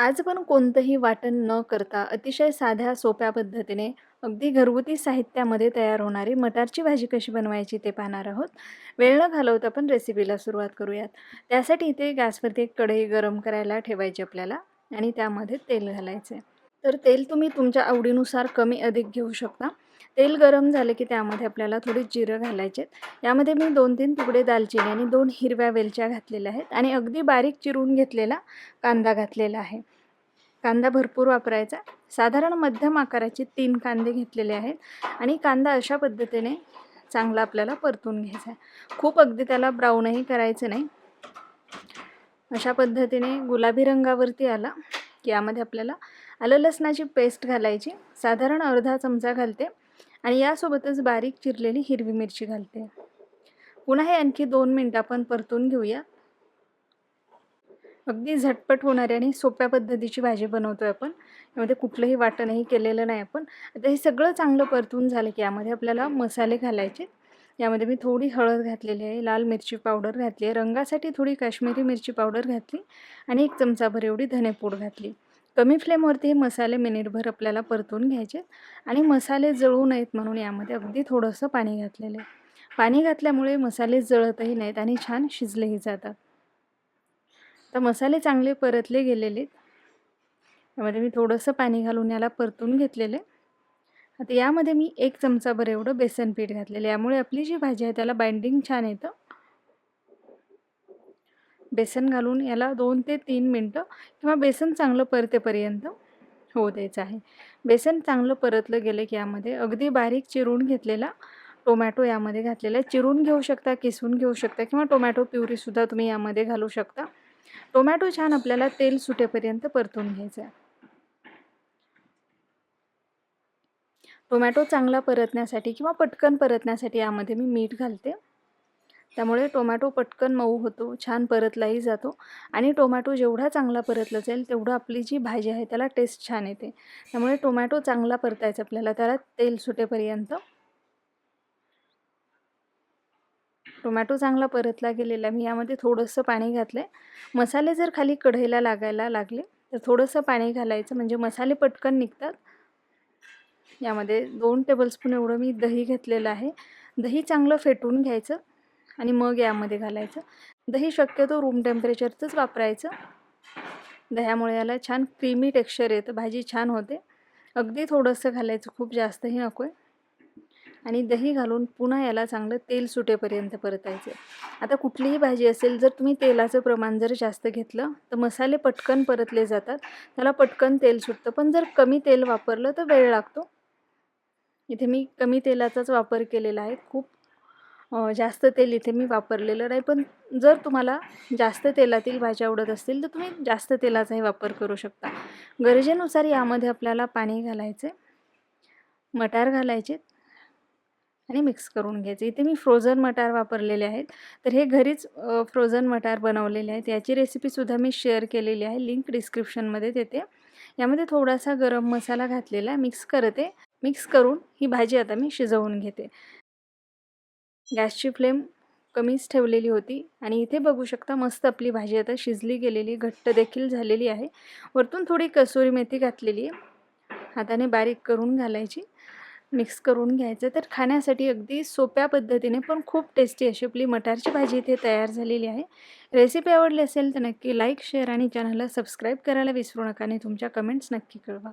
आज पण कोणतंही वाटण न करता अतिशय साध्या सोप्या पद्धतीने अगदी घरगुती साहित्यामध्ये तयार होणारी मटारची भाजी कशी बनवायची ते पाहणार आहोत. वेळ न घालवता आपण रेसिपीला सुरुवात करूयात. त्यासाठी इथे गॅसवरती एक कढई गरम करायला ठेवायची आपल्याला आणि त्यामध्ये तेल घालायचे तर तेल तुम्ही तुमच्या आवडीनुसार कमी अधिक घेऊ शकता. तेल गरम झाले की त्यामध्ये आपल्याला थोडी जिरं घालायचे यामध्ये मी दोन तीन तुकडे दालचिनी आणि दोन हिरव्या वेलच्या घातलेल्या आहेत आणि अगदी बारीक चिरून घेतलेला कांदा घातलेला आहे. कांदा भरपूर वापरायचा. साधारण मध्यम आकाराचे तीन कांदे घेतलेले आहेत आणि कांदा अशा पद्धतीने चांगला आपल्याला परतून घ्यायचा आहे. खूप अगदी त्याला ब्राऊनही करायचं नाही. अशा पद्धतीने गुलाबी रंगावरती आला. यामध्ये आपल्याला आलं लसणाची पेस्ट घालायची. साधारण अर्धा चमचा घालते आणि यासोबतच बारीक चिरलेली हिरवी मिरची घालते. पुन्हा हे आणखी दोन मिनटं आपण परतून घेऊया. अगदी झटपट होणारी आणि सोप्या पद्धतीची भाजी बनवतो आहे आपण. यामध्ये कुठलंही वाटणही केलेलं नाही आपण. आता हे सगळं चांगलं परतून झालं की यामध्ये आपल्याला मसाले घालायचे. यामध्ये मी थोडी हळद घातलेली आहे लाल मिरची पावडर घातली आहे रंगासाठी थोडी काश्मीरी मिरची पावडर घातली आणि एक चमचाभर एवढी धनेपूड घातली. कमी फ्लेमवरती हे मसाले मिनिटभर आपल्याला परतून घ्यायचे आणि मसाले जळू नयेत म्हणून यामध्ये अगदी थोडंसं पाणी घातलेलं आहे. पाणी घातल्यामुळे मसाले जळतही नाहीत आणि छान शिजलेही जातात. तर मसाले चांगले परतले गेलेले यामध्ये मी थोडंसं पाणी घालून याला परतून घेतलेले आता यामध्ये मी एक चमचाभर एवढं बेसन पीठ घातलेलं यामुळे आपली जी भाजी आहे त्याला बाइंडिंग छान येतं. बेसन घालून याला दोन ते तीन मिनटं किंवा बेसन चांगलं परतेपर्यंत होऊ द्यायचं आहे. बेसन चांगलं परतलं गेलं की यामध्ये अगदी बारीक चिरून घेतलेला टोमॅटो यामध्ये घातलेला आहे. चिरून घेऊ शकता किसून घेऊ शकता किंवा टोमॅटो प्युरीसुद्धा तुम्ही यामध्ये घालू शकता. टोमॅटो छान आपल्याला तेल सुटेपर्यंत परतून घ्यायचं आहे. टोमॅटो चांगला परतण्यासाठी किंवा पटकन परतण्यासाठी यामध्ये मी मीठ घालते. त्यामुळे टोमॅटो पटकन मऊ होतो छान परतलाही जातो आणि टोमॅटो जेवढा चांगला परतला जाईल तेवढं आपली जी भाजी आहे त्याला टेस्ट छान येते. त्यामुळे टोमॅटो चांगला परतायचा आपल्याला त्याला तेल सुटेपर्यंत. टोमॅटो चांगला परतला गेलेला मी यामध्ये थोडंसं पाणी घातलं आहे मसाले जर खाली कढईला लागायला लागले तर थोडंसं पाणी घालायचं म्हणजे मसाले पटकन निघतात. यामध्ये दोन टेबलस्पून एवढं मी दही घेतलेलं आहे. दही चांगलं फेटून घ्यायचं आणि मग यामध्ये घालायचं. दही शक्यतो रूम टेम्परेचरचंच वापरायचं. दह्यामुळे याला छान क्रीमी टेक्स्चर येतं भाजी छान होते. अगदी थोडंसं घालायचं खूप जास्तही नको आहे आणि दही घालून पुन्हा याला चांगलं तेल सुटेपर्यंत परतायचं. आता कुठलीही भाजी असेल जर तुम्ही तेलाचं प्रमाण जर जास्त घेतलं तर मसाले पटकन परतले जातात. त्याला पटकन तेल सुटतं. पण जर कमी तेल वापरलं तर वेळ लागतो. इथे मी कमी तेलाचाच वापर केलेला आहे. खूप जास्त तेल इथे मी वापरलेलं नाही पण जर तुम्हाला जास्त तेलातील भाज्या आवडत असतील तर तुम्ही जास्त तेलाचाही वापर करू शकता. गरजेनुसार यामध्ये आपल्याला पाणी घालायचे मटार घालायचे आणि मिक्स करून घ्यायचे. इथे मी फ्रोझन मटार वापरलेले आहेत. तर हे घरीच फ्रोझन मटार बनवलेले आहेत. याची रेसिपीसुद्धा मी शेअर केलेली आहे. लिंक डिस्क्रिप्शनमध्ये देते. यामध्ये थोडासा गरम मसाला घातलेला मिक्स करते. मिक्स करून ही भाजी आता मी शिजवून घेते. गॅसची फ्लेम कमीच ठेवलेली होती आणि इथे बघू शकता मस्त आपली भाजी आता शिजली गेलेली घट्ट देखील झालेली आहे. वरतून थोडी कसुरी मेथी घातलेली आहे. हाताने बारीक करून घालायची. मिक्स करून घ्यायचं. तर खाण्यासाठी अगदी सोप्या पद्धतीने पण खूप टेस्टी अशी आपली मटारची भाजी इथे तयार झालेली आहे. रेसिपी आवडली असेल तर नक्की लाईक शेअर आणि चॅनलला सबस्क्राईब करायला विसरू नका आणि तुमच्या कमेंट्स नक्की कळवा.